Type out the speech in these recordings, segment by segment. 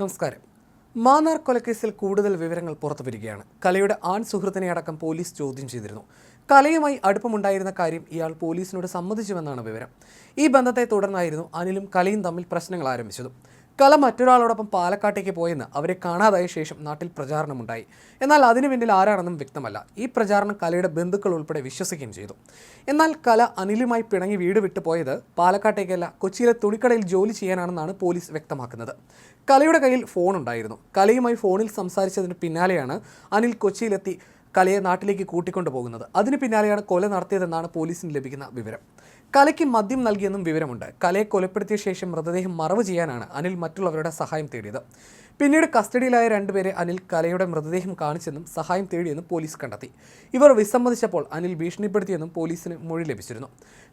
നമസ്കാരം. മാന്നാർ കൊലക്കേസിൽ കൂടുതൽ വിവരങ്ങൾ പുറത്തു വരികയാണ് കലയുടെ ആൺ സുഹൃത്തിനെ അടക്കം പോലീസ് ചോദ്യം ചെയ്തിരുന്നു. കലയുമായി അടുപ്പമുണ്ടായിരുന്ന കാര്യം ഇയാൾ പോലീസിനോട് സമ്മതിച്ചുവെന്നാണ് വിവരം. ഈ ബന്ധത്തെ തുടർന്നായിരുന്നു അനിലും കലയും തമ്മിൽ പ്രശ്നങ്ങൾ ആരംഭിച്ചതും. കല മറ്റൊരാളോടൊപ്പം പാലക്കാട്ടേക്ക് പോയെന്ന് അവരെ കാണാതായ ശേഷം നാട്ടിൽ പ്രചാരണമുണ്ടായി. എന്നാൽ അതിനു പിന്നിൽ ആരാണെന്നും വ്യക്തമല്ല. ഈ പ്രചാരണം കലയുടെ ബന്ധുക്കൾ ഉൾപ്പെടെ വിശ്വസിക്കുകയും ചെയ്തു. എന്നാൽ കല അനിലുമായി പിണങ്ങി വീട് വിട്ടു പോയത് പാലക്കാട്ടേക്കല്ല കൊച്ചിയിലെ തുണിക്കടയിൽ ജോലി ചെയ്യാനാണെന്നാണ് പോലീസ് വ്യക്തമാക്കുന്നത്. കലയുടെ കയ്യിൽ ഫോൺ ഉണ്ടായിരുന്നു കലയുമായി ഫോണിൽ സംസാരിച്ചതിന് പിന്നാലെയാണ് അനിൽ കൊച്ചിയിലെത്തി കലയെ നാട്ടിലേക്ക് കൂട്ടിക്കൊണ്ടു പോകുന്നത് അതിന് പിന്നാലെയാണ് കൊല നടത്തിയതെന്നാണ് പോലീസിന് ലഭിക്കുന്ന വിവരം. കലയ്ക്ക് മദ്യം നൽകിയെന്നും വിവരമുണ്ട്. കലയെ കൊലപ്പെടുത്തിയ ശേഷം മൃതദേഹം മറവ് ചെയ്യാനാണ് അനിൽ മറ്റുള്ളവരുടെ സഹായം തേടിയത്. പിന്നീട് കസ്റ്റഡിയിലായ രണ്ടുപേരെ അനിൽ കലയുടെ മൃതദേഹം കാണിച്ചെന്നും സഹായം തേടിയെന്നും പോലീസ് കണ്ടെത്തി. ഇവർ വിസമ്മതിച്ചപ്പോൾ അനിൽ ഭീഷണിപ്പെടുത്തിയെന്നും പോലീസിന് മൊഴി ലഭിച്ചിരുന്നു.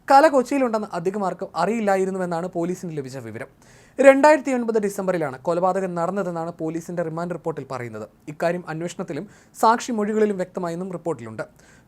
കല കൊച്ചിയിലുണ്ടെന്ന് അധികം ആർക്കും അറിയില്ലായിരുന്നുവെന്നാണ് പോലീസിന് ലഭിച്ച വിവരം. രണ്ടായിരത്തി ഒൻപത് ഡിസംബറിലാണ് കൊലപാതകം നടന്നതെന്നാണ് പോലീസിന്റെ റിമാൻഡ് റിപ്പോർട്ടിൽ പറയുന്നത്. ഇക്കാര്യം അന്വേഷണത്തിലും സാക്ഷി മൊഴികളിലും വ്യക്തമായെന്നും റിപ്പോർട്ടിലുണ്ട്.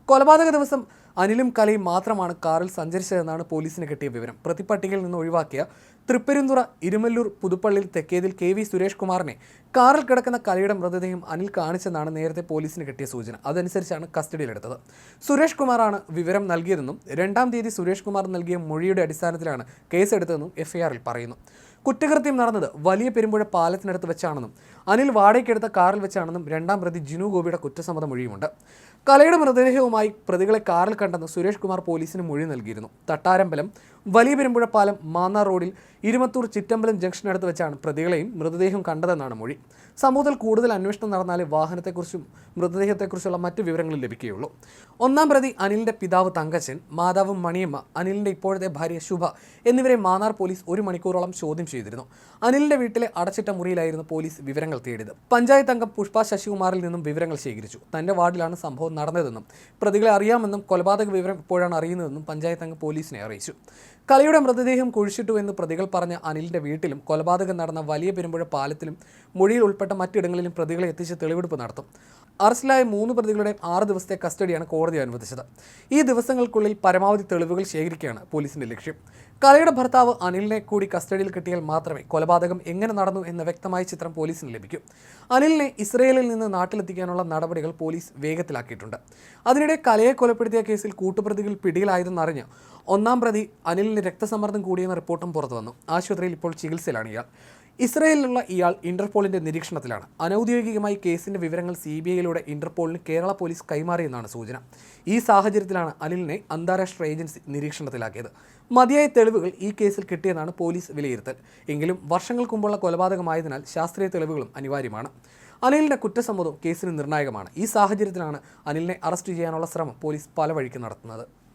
കൊലപാതക ദിവസം അനിലും കലയും മാത്രമാണ് കാറിൽ സഞ്ചരിച്ചതെന്നാണ് പോലീസിന് കിട്ടിയ വിവരം. പ്രതിപട്ടികയിൽ നിന്ന് ഒഴിവാക്കിയ തൃപ്പരുന്തുറ ഇരുമല്ലൂർ പുതുപ്പള്ളിയിൽ തെക്കേതിൽ കെ വി സുരേഷ് കുമാറിനെ കാറിൽ കിടക്കുന്ന കലയുടെ മൃതദേഹം അനിൽ കാണിച്ചെന്നാണ് നേരത്തെ പോലീസിന് കിട്ടിയ സൂചന. അതനുസരിച്ചാണ് കസ്റ്റഡിയിലെടുത്തത്. സുരേഷ് കുമാറാണ് വിവരം നൽകിയതെന്നും രണ്ടാം തീയതി സുരേഷ് കുമാർ നൽകിയ മൊഴിയുടെ അടിസ്ഥാനത്തിലാണ് കേസെടുത്തതെന്നും എഫ്ഐആറിൽ പറയുന്നു. കുറ്റകൃത്യം നടന്നത് വലിയ പെരുമ്പുഴ പാലത്തിനടുത്ത് വെച്ചാണെന്നും അനിൽ വാടകയ്ക്കെടുത്ത കാറിൽ വെച്ചാണെന്നും രണ്ടാം പ്രതി ജിനു ഗോപിയുടെ കുറ്റസമ്മതം മൊഴിയുമുണ്ട് കലയുടെ മൃതദേഹവുമായി പ്രതികളെ കാറിൽ കണ്ടെന്ന് സുരേഷ് കുമാർ പോലീസിന് മൊഴി നൽകിയിരുന്നു. തട്ടാരമ്പലം വലിയ പെരുമ്പുഴ പാലം മാന്നാർ റോഡിൽ ഇരുമത്തൂർ ചിറ്റമ്പലം ജംഗ്ഷനടുത്ത് വെച്ചാണ് പ്രതികളെയും മൃതദേഹം കണ്ടതെന്നാണ് മൊഴി. സമൂഹത്തിൽ കൂടുതൽ അന്വേഷണം നടന്നാലേ വാഹനത്തെക്കുറിച്ചും മൃതദേഹത്തെക്കുറിച്ചുള്ള മറ്റു വിവരങ്ങൾ ലഭിക്കുകയുള്ളൂ. ഒന്നാം പ്രതി അനിലിന്റെ പിതാവ് തങ്കച്ചൻ മാതാവ് മണിയമ്മ അനിലിന്റെ ഇപ്പോഴത്തെ ഭാര്യ ശുഭ എന്നിവരെ മാന്നാർ പോലീസ് ഒരു മണിക്കൂറോളം ചോദ്യം ചെയ്തിരുന്നു. അനിലിന്റെ വീട്ടിലെ അടച്ചിട്ട മുറിയിലായിരുന്നു പോലീസ് വിവരങ്ങൾ തേടിയത്. പഞ്ചായത്ത് അംഗം പുഷ്പ ശശികുമാറിൽ നിന്നും വിവരങ്ങൾ ശേഖരിച്ചു. തന്റെ വാർഡിലാണ് സംഭവം നടന്നതെന്നും പ്രതികളെ അറിയാമെന്നും കൊലപാതക വിവരം ഇപ്പോഴാണ് അറിയുന്നതെന്നും പഞ്ചായത്ത് അംഗം പോലീസിനെ അറിയിച്ചു. കലയുടെ മൃതദേഹം കുഴിച്ചിട്ടു എന്ന് പ്രതികൾ പറഞ്ഞ അനിലിന്റെ വീട്ടിലും കൊലപാതകം നടന്ന വലിയ പെരുമ്പുഴ പാലത്തിലും മൊഴിയിൽ ഉൾപ്പെട്ട മറ്റിടങ്ങളിലും പ്രതികളെ എത്തിച്ച് തെളിവെടുപ്പ് നടത്തും. അറസ്റ്റിലായ മൂന്ന് പ്രതികളുടെ ആറ് ദിവസത്തെ കസ്റ്റഡിയാണ് കോടതി അനുവദിച്ചത്. ഈ ദിവസങ്ങൾക്കുള്ളിൽ പരമാവധി തെളിവുകൾ ശേഖരിക്കുകയാണ് പോലീസിന്റെ ലക്ഷ്യം. കലയുടെ ഭർത്താവ് അനിലിനെ കൂടി കസ്റ്റഡിയിൽ കിട്ടിയാൽ മാത്രമേ കൊലപാതകം എങ്ങനെ നടന്നു എന്ന വ്യക്തമായ ചിത്രം പോലീസിന് ലഭിക്കൂ. അനിലിനെ ഇസ്രയേലിൽ നിന്ന് നാട്ടിലെത്തിക്കാനുള്ള നടപടികൾ പോലീസ് വേഗത്തിലാക്കിയിട്ടുണ്ട്. അതിനിടെ കലയെ കൊലപ്പെടുത്തിയ കേസിൽ കൂട്ടുപ്രതികൾ പിടിയിലായതെന്നറിഞ്ഞ് ഒന്നാം പ്രതി അനിലിന് രക്തസമ്മർദ്ദം കൂടിയെന്ന റിപ്പോർട്ടും പുറത്തു വന്നു. ആശുപത്രിയിൽ ഇപ്പോൾ ചികിത്സയിലാണ് ഇയാൾ. ഇസ്രയേലിലുള്ള ഇയാൾ ഇന്റർപോളിന്റെ നിരീക്ഷണത്തിലാണ്. അനൗദ്യോഗികമായി കേസിന്റെ വിവരങ്ങൾ സി ബി ഐയിലൂടെ ഇന്റർപോളിന് കേരള പോലീസ് കൈമാറിയെന്നാണ് സൂചന. ഈ സാഹചര്യത്തിലാണ് അനിലിനെ അന്താരാഷ്ട്ര ഏജൻസി നിരീക്ഷണത്തിലാക്കിയത്. മതിയായ തെളിവുകൾ ഈ കേസിൽ കിട്ടിയെന്നാണ് പോലീസ് വിലയിരുത്തൽ. എങ്കിലും വർഷങ്ങൾക്ക് മുമ്പുള്ള കൊലപാതകമായതിനാൽ ശാസ്ത്രീയ തെളിവുകളും അനിവാര്യമാണ്. അനിലിന്റെ കുറ്റസമ്മതവും കേസിന് നിർണായകമാണ്. ഈ സാഹചര്യത്തിലാണ് അനിലിനെ അറസ്റ്റ് ചെയ്യാനുള്ള ശ്രമം പോലീസ് പല വഴിക്ക് നടത്തുന്നത്.